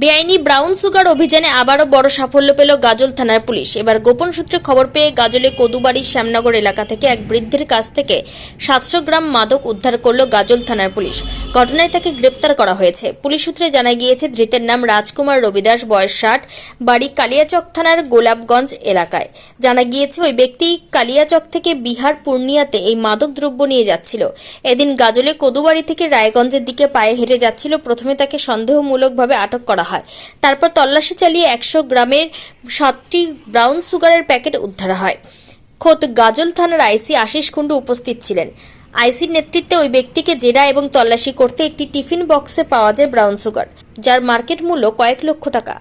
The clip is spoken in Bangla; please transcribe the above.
বেআইনি ব্রাউন সুগার অভিযানে আবারও বড় সাফল্য পেল গাজল থানার পুলিশ। এবার গোপন সূত্রে খবর পেয়ে গাজলে কদুবাড়ির শ্যামনগর এলাকা থেকে এক বৃদ্ধের কাছ থেকে সাতশো গ্রাম মাদক উদ্ধার করল গাজল থানার পুলিশ। ঘটনায় তাকে গ্রেপ্তার করা হয়েছে। পুলিশ সূত্রে জানা গিয়েছে, ধৃতের নাম রাজকুমার রবিদাস, বয়স ষাট, বাড়ি কালিয়াচক থানার গোলাপগঞ্জ এলাকায়। জানা গিয়েছে, ওই ব্যক্তি কালিয়াচক থেকে বিহার পূর্ণিয়াতে এই মাদক দ্রব্য নিয়ে যাচ্ছিল। এদিন গাজলে কদুবাড়ি থেকে রায়গঞ্জের দিকে পায়ে হেঁটে যাচ্ছিল। প্রথমে তাকে সন্দেহমূলকভাবে আটক করা হয়। তারপর তল্লাশি চালিয়ে একশো গ্রামের সাতটি ব্রাউন সুগারের প্যাকেট উদ্ধার হয়। খোদ গাজল থানার আইসি আশিস কুণ্ডু উপস্থিত ছিলেন। আইসির নেতৃত্বে ওই ব্যক্তিকে জেরা এবং তল্লাশি করতে একটি টিফিন বক্সে পাওয়া যায় ব্রাউন সুগার, যার মার্কেট মূল্য কয়েক লক্ষ টাকা।